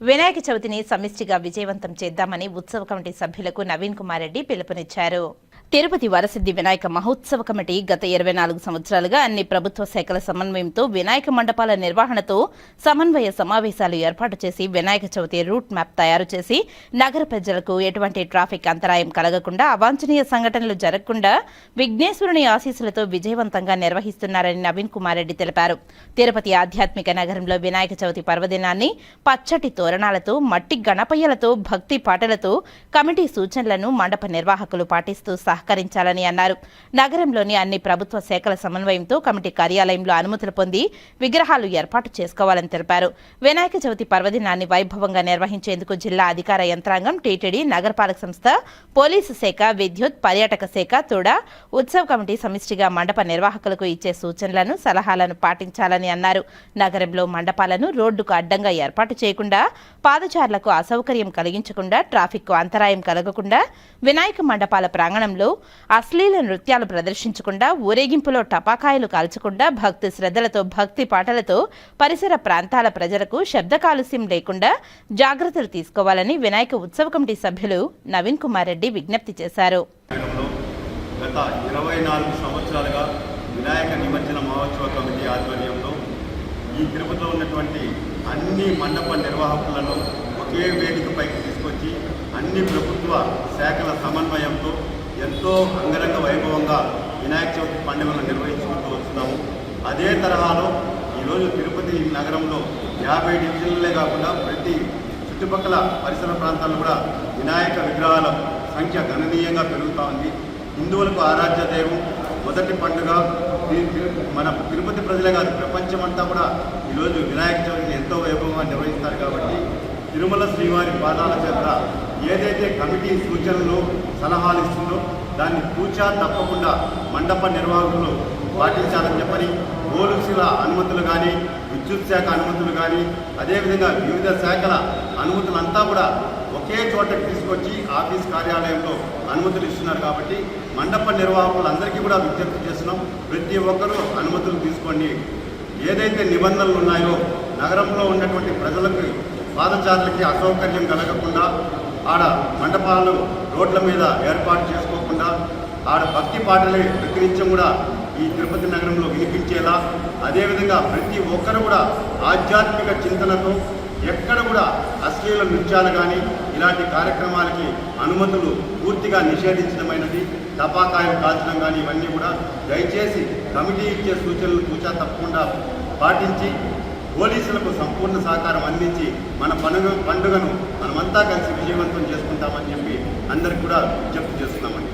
వినాయక చవితిని సమిష్టిగా విజయవంతం చేద్దామని ఉత్సవ కమిటీ సభ్యులకు నవీన్ కుమార్ రెడ్డి పిలుపునిచ్చారు. తిరుపతి వరసిద్ధి వినాయక మహోత్సవ కమిటీ గత ఇరవై నాలుగు సంవత్సరాలుగా అన్ని ప్రభుత్వ శాఖల సమన్వయంతో వినాయక మండపాల నిర్వహణతో సమన్వయ సమావేశాలు ఏర్పాటు చేసి వినాయక చవితి రూట్ మ్యాప్ తయారు చేసి నగర ప్రజలకు ఎటువంటి ట్రాఫిక్ అంతరాయం కలగకుండా అవాంఛనీయ సంఘటనలు జరగకుండా విఘ్నేశ్వరుని ఆశీస్సులతో విజయవంతంగా నిర్వహిస్తున్నారని నవీన్ కుమార్ రెడ్డి తెలిపారు. తిరుపతి ఆధ్యాత్మిక నగరంలో వినాయక చవితి పర్వదినాన్ని పచ్చటి తోరణాలతో మట్టి గణపయ్యలతో భక్తి పాటలతో కమిటీ సూచనలను మండప నిర్వాహకులు పాటిస్తూ సహా సహకరించాలని అన్నారు. నగరంలోని అన్ని ప్రభుత్వ శాఖల సమన్వయంతో కమిటీ కార్యాలయంలో అనుమతులు పొంది విగ్రహాలు ఏర్పాటు చేసుకోవాలని తెలిపారు. వినాయక చవితి పర్వదినాన్ని వైభవంగా నిర్వహించేందుకు జిల్లా అధికార యంత్రాంగం టీటీడీ నగరపాలక సంస్థ పోలీసు శాఖ విద్యుత్ పర్యాటక శాఖ తోడా ఉత్సవ కమిటీ సమిష్టిగా మండప నిర్వాహకులకు ఇచ్చే సూచనలను సలహాలను పాటించాలని అన్నారు. నగరంలో మండపాలను రోడ్డుకు అడ్డంగా ఏర్పాటు చేయకుండా పాదచారులకు అసౌకర్యం కలిగించకుండా ట్రాఫిక్ అంతరాయం కలగకుండా వినాయక మండపాల ప్రాంగణంలో అశ్లీల నృత్యాలు ప్రదర్శించకుండా ఊరేగింపులో టపాకాయలు కాల్చకుండా భక్తి శ్రద్ధలతో భక్తి పాటలతో పరిసర ప్రాంతాల ప్రజలకు శబ్ద కాలుష్యం లేకుండా జాగ్రత్తలు తీసుకోవాలని వినాయక ఉత్సవ కమిటీ సభ్యులు నవీన్ కుమార్ రెడ్డి విజ్ఞప్తి చేశారు. గత ఇరవై నాలుగు సంవత్సరాలుగా వినాయక నిమజ్జన మహోత్సవ కమిటీ ఆధ్వర్యంలో ఈ తిరుపతిలో ఉన్నటువంటి అన్ని మండప నిర్వాహకులను ఒకే వేదికపైకి తీసుకొచ్చి అన్ని ప్రభుత్వ శాఖల సమన్వయంతో ఎంతో అంగరంగ వైభవంగా వినాయక చవితి పండుగను నిర్వహించుకుంటూ వస్తున్నాము. అదే తరహాలో ఈరోజు తిరుపతి నగరంలో యాభై డివిజన్లే కాకుండా ప్రతి చుట్టుపక్కల పరిసర ప్రాంతాల్లో కూడా వినాయక విగ్రహాల సంఖ్య గణనీయంగా పెరుగుతూ ఉంది. హిందువులకు ఆరాధ్య దైవం మొదటి పండుగ. తిరు- మన తిరుపతి ప్రజలే కాదు ప్రపంచమంతా కూడా ఈరోజు వినాయక చవితిని ఎంతో వైభవంగా నిర్వహిస్తారు కాబట్టి తిరుమల శ్రీవారి పాదాల చేత ఏదైతే కమిటీ సూచనలు సలహాలు ఇస్తుందో దాన్ని పూచా తప్పకుండా మండప నిర్వాహకులు పాటించాలని చెప్పని పోలీసుల అనుమతులు కానీ విద్యుత్ శాఖ అనుమతులు కానీ అదేవిధంగా వివిధ శాఖల అనుమతులంతా కూడా ఒకే చోటకి తీసుకొచ్చి ఆఫీస్ కార్యాలయంలో అనుమతులు ఇస్తున్నారు కాబట్టి మండప నిర్వాహకులందరికీ కూడా విజ్ఞప్తి చేస్తున్నాం. ప్రతి ఒక్కరూ అనుమతులు తీసుకోండి. ఏదైతే నిబంధనలు ఉన్నాయో నగరంలో ఉన్నటువంటి ప్రజలకు పాదచారులకి అసౌకర్యం కలగకుండా ఆడ మండపాలను రోడ్ల మీద ఏర్పాటు చేసుకోకుండా ఆడ భక్తి పాటలే ప్రతినిత్యం కూడా ఈ తిరుపతి నగరంలో వినిపించేలా అదేవిధంగా ప్రతి ఒక్కరు కూడా ఆధ్యాత్మిక చింతనతో ఎక్కడ కూడా అశ్లీల నృత్యాలు కానీ ఇలాంటి కార్యక్రమాలకి అనుమతులు పూర్తిగా నిషేధించడమైనది టపాకాయలు కాల్చడం కానీ ఇవన్నీ కూడా దయచేసి కమిటీ ఇచ్చే సూచనలు కూచా తప్పకుండా పాటించి పోలీసులకు సంపూర్ణ సహకారం అందించి మన పండుగ పండుగను అంతా కలిసి విజయవంతం చేసుకుంటామని చెప్పి అందరికి కూడా విజ్ఞప్తి చేస్తున్నామండి.